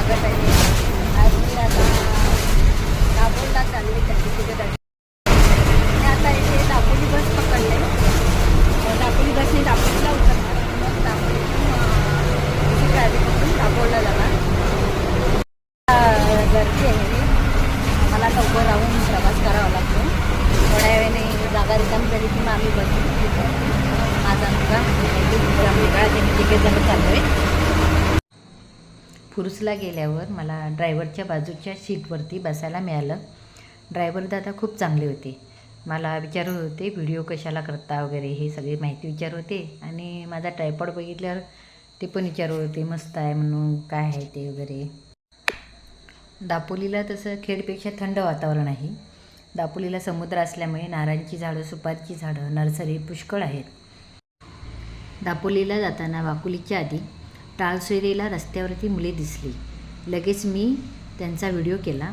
स्वागत आहे. आज मी आता दापोलीला चालले त्याची तिथे दर्शन आता इथे दापोली बस पकडले. दापोली बसने दापोलीला उतरणार मग दापोलीतून अं, गाडी पकडून जाणार. गर्दी आहे. मला लवकर राहून प्रवास करावा लागतो. थोड्या वेळाने जागा रिकाम झाली की मग आम्ही बसू. माझा मुलगा दुसरा मुलगा त्यांनी तिघे जण चाललो आहे कुरुसला गेल्यावर मला ड्रायव्हरच्या बाजूच्या सीटवरती बसायला मिळालं. ड्रायव्हर दादा खूप चांगले होते. मला विचारत होते व्हिडिओ कशाला करता वगैरे? हे सगळी माहिती विचारत होते. आणि माझा ट्रायपॉड बघितल्यावर ते पण विचारत होते मस्त आहे म्हणून काय आहे ते वगैरे? दापोलीला तसं खेडपेक्षा थंड वातावरण आहे. दापोलीला समुद्र असल्यामुळे नारळांची झाडं सुपारची झाडं नर्सरी पुष्कळ आहेत. दापोलीला जाताना वाकुलीच्या आधी टाळसोयरीला रस्त्यावरती मुले दिसली. लगेच मी त्यांचा व्हिडिओ केला.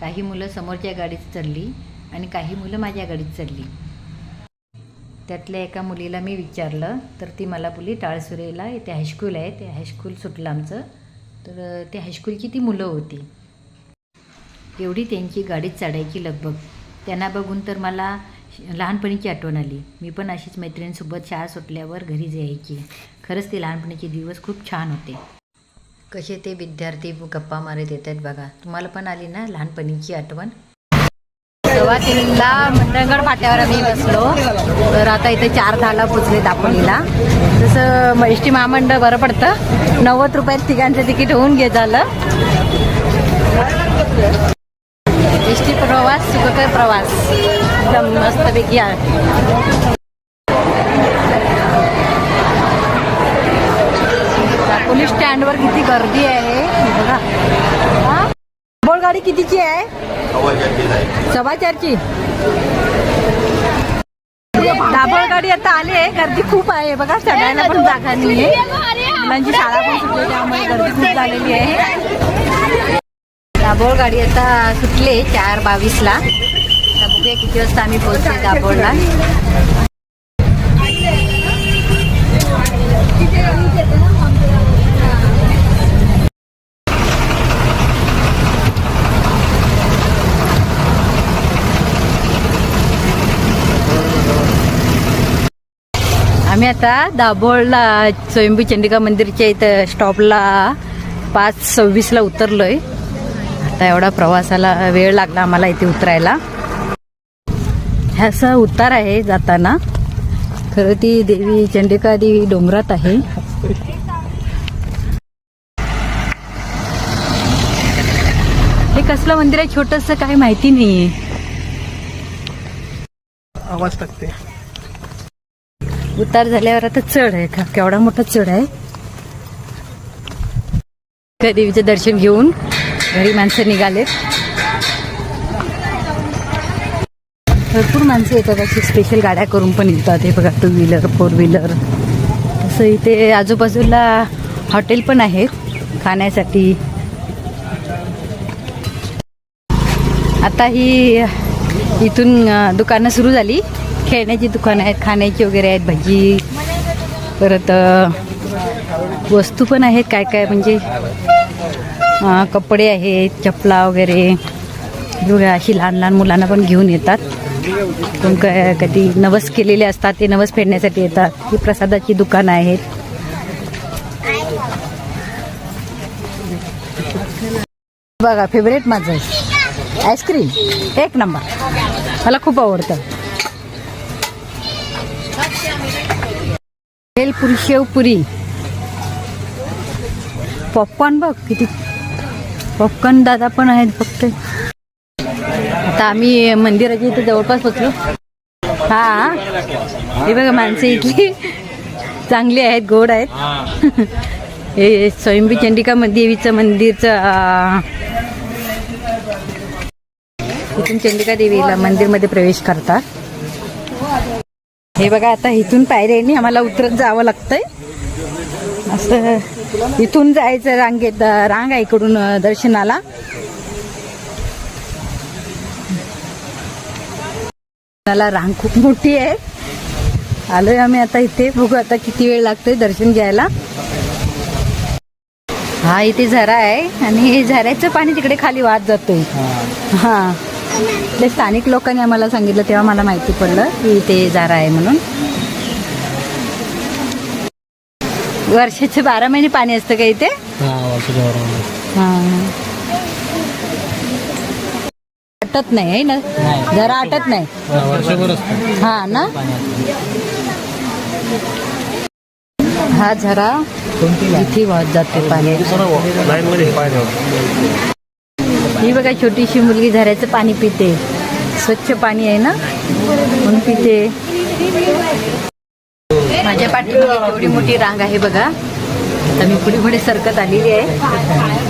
काही मुलं समोरच्या गाडीत चढली आणि काही मुलं माझ्या गाडीत चढली. त्यातल्या एका मुलीला मी विचारलं तर ती मला बोलली टाळसुरेला ते हायस्कूल आहे ते हायस्कूल सुटलं आमचं. तर त्या हायस्कूलची ती मुलं होती. एवढी त्यांची गाडीत चढायची लगबग. त्यांना बघून तर मला लहानपणीची आठवण आली. मी पण अशीच मैत्रिणींसोबत शाळा सुटल्यावर घरी जायची. खरंच ते लहानपणीचे दिवस खूप छान होते. कसे ते विद्यार्थी गप्पा मारत येतात बघा. तुम्हाला पण आली ना लहानपणीची आठवण? सव्वा तीनला मंडळगड फाट्यावर आम्ही बसलो. तर आता इथे चार दहाला पोचले दापोलीला. जसं एस टी महामंडळ बरं पडतं. नव्वद रुपयात तिघांचं तिकीट होऊन घे झालं. एस टी प्रवास सुखकर प्रवास. एकदम मस्तपैकी आहे. दापोली स्टँडवर किती गर्दी आहे बघा. बोल गाडी कितीची आहे? सव्वा चारची दाभोळ गाडी आता आली आहे. गर्दी खूप आहे. बघा चढायला पण जागा नाही आहे मुलांची शाळा पण सुटली त्यामुळे गर्दी खूप झालेली आहे. दाभोळ गाडी आता सुटली चार बावीसला. आता बघूया किती वाजता आम्ही पोहोचले दाभोळला आम्ही आता दाभोळला स्वयंभू चंडिका मंदिरच्या इथं स्टॉपला पाच सव्वीसला उतरलोय. आता एवढा प्रवासाला वेळ लागला आम्हाला इथे उतरायला. ह्याचा उतार आहे जाताना. खरं ती देवी चंडिका देवी डोंगरात आहे. हे कसलं मंदिर आहे? छोटस काही माहिती नाहीये. आवाज टाकते. उतार झाल्यावर आता चढ आहे. का केवढा मोठा चढ आहे. देवीचं दर्शन घेऊन घरी माणसं निघालेत. भरपूर माणसं येतात अशी स्पेशल गाड्या करून पण येतात. हे बघा टू व्हीलर फोर व्हीलर तसं इथे आजूबाजूला हॉटेल पण आहेत खाण्यासाठी. आता ही इथून दुकानं सुरू झाली. खेळण्याची दुकानं आहेत खाण्याची वगैरे आहेत भजी. परत वस्तू पण आहेत काय काय म्हणजे कपडे आहेत चपला वगैरे. अशी लहान लहान मुलांना पण घेऊन येतात. काय कधी नवस केलेले असतात ते नवस फेडण्यासाठी येतात. ही प्रसादाची दुकानं आहेत बघा फेवरेट माझं आईस्क्रीम एक नंबर मला खूप आवडतं. भेलपुरी शेवपुरी पॉपकॉर्न बघ किती पॉपकॉर्न दादा पण आहेत फक्त. आता आम्ही मंदिराच्या इथे जवळपास पोचलो हा हे. बघा माणसं इथली चांगली आहेत गोड आहेत. हे स्वयंभी चंडिका देवीचं मंदिरचं इथून चंडिका देवीला मंदिरमध्ये प्रवेश करतात. हे बघा आता इथून पायऱ्यांनी आम्हाला उतरत जावं लागतंय. असं इथून जायचं रांगेत रांग आहे इकडून दर्शनाला. मला रांग खूप मोठी आहे. आलोय आम्ही आता इथे. बघू आता किती वेळ लागतोय दर्शन घ्यायला. हा इथे झरा आहे आणि हे झऱ्याचं पाणी तिकडे खाली वाहत जातोय. हा. ते स्थानिक लोकांनी आम्हाला सांगितलं तेव्हा मला माहिती पडलं की इथे झरा आहे म्हणून. वर्षाचे बारा महिने पाणी असतं का इथे? हा. आटत नाही आहे ना? जरा आटत नाही. वर्षभर असतं हा ना? हा झरा इथे वाहत जाते पाणी. लाईन ही बघा छोटीशी मुलगी झऱ्याचं पाणी पिते. स्वच्छ पाणी आहे ना? म्हणून पिते. माझ्या पाठीमध्ये एवढी मोठी रांग आहे बघा. आता मी पुढे पुढे सरकत आलेली आहे.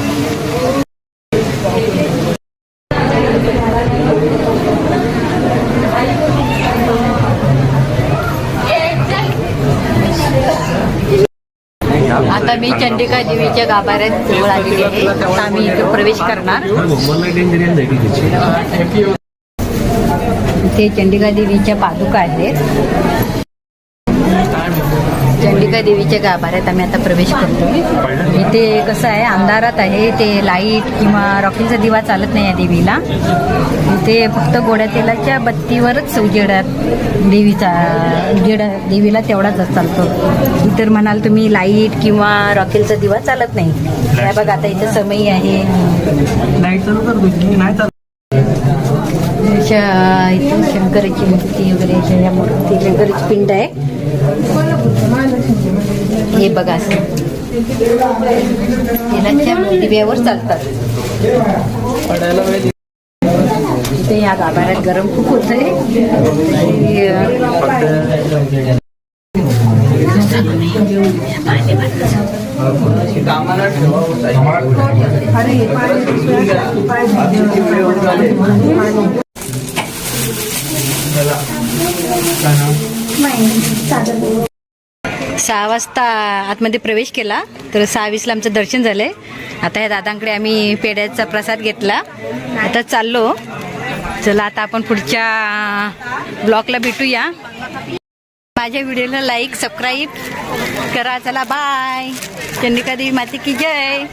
आता मी चंडिका देवीच्या गाभाऱ्यात जवळ आलेली आहे. आता आम्ही इथे प्रवेश करणार. ते इथे चंडिका देवीच्या पादुका आहेत. चंडिका देवीच्या गाभाऱ्यात आम्ही आता प्रवेश करतो इथे कसं आहे अंधारात आहे ते लाइट किंवा रॉकेलचा दिवा चालत नाही या देवीला. इथे फक्त गोड्या तेलाच्या बत्तीवरच उजेडात देवीचा उजेड देवीला तेवढाच चालतो. इतर म्हणाल तुम्ही लाइट किंवा रॉकेलचा दिवा चालत नाही. त्या बघा आता इथे समयी आहे. नाही शंकराची मूर्ती वगैरे या मूर्ती शंकराची पिंड आहे. हे बघा. दिव्यावर चालतात. इथे ह्या गाभाऱ्यात गरम खूप होत सहा वाजता आतमध्ये प्रवेश केला तर सहा वीसला आमचं दर्शन झालंय. आता या दादांकडे आम्ही पेढ्याचा प्रसाद घेतला. आता चाललो. चला आता आपण पुढच्या ब्लॉगला भेटूया. माझ्या व्हिडिओला लाईक सबस्क्राईब करा. चला बाय. चंडिका देवी माते की जय.